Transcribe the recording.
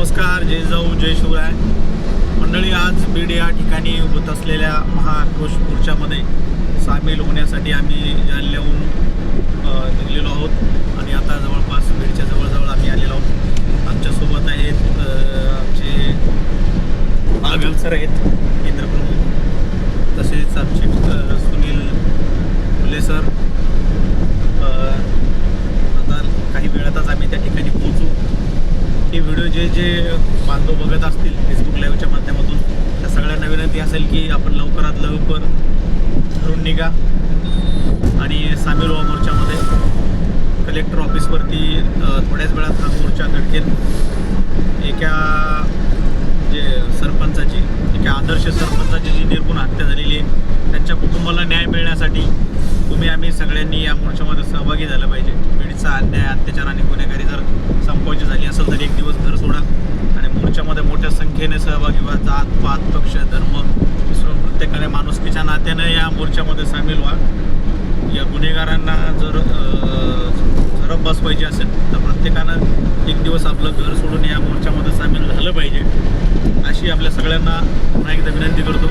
नमस्कार जय जाऊ जय शिवराय. मंडळी आज बीड या ठिकाणी होत असलेल्या महाक्रोश मोर्चामध्ये सामील होण्यासाठी आम्ही जालन्याहून निघलेलो आहोत. आणि आता जवळपास बीडच्या जवळजवळ आम्ही आलेलो आहोत. आमच्यासोबत आहेत आमचे आगल सर आहेत. व्हिडिओ जे जे बांधव बघत असतील फेसबुक लाईव्हच्या माध्यमातून त्या सगळ्यांना विनंती असेल की आपण लवकरात लवकर घरून निघा. आणि सामील व्हा मोर्चामध्ये कलेक्टर ऑफिसवरती थोड्याच वेळात हा मोर्चा धडकेल एका जे सरपंचाची एका आदर्श सरपंचाची जी निर्गुण हत्या झालेली आहे त्यांच्या कुटुंबाला न्याय मिळण्यासाठी तुम्ही आम्ही सगळ्यांनी या मोर्चामध्ये सहभागी झालं पाहिजे. बीडचा अन्याय अत्याचार आणि गुन्हेगारी जर संपवायची झाली असेल तर एक दिवस घर सोडा आणि मोर्चामध्ये मोठ्या संख्येने सहभागी व्हा जात पात पक्ष धर्म विसरून प्रत्येकाने माणुसकीच्या नात्याने या मोर्चामध्ये सामील व्हा. या गुन्हेगारांना जर अ, झडप बसवायची असेल तर प्रत्येकानं एक दिवस आपलं घर सोडून या मोर्चामध्ये सामील झालं पाहिजे. अशी आपल्या सगळ्यांना पुन्हा एकदा विनंती करतो.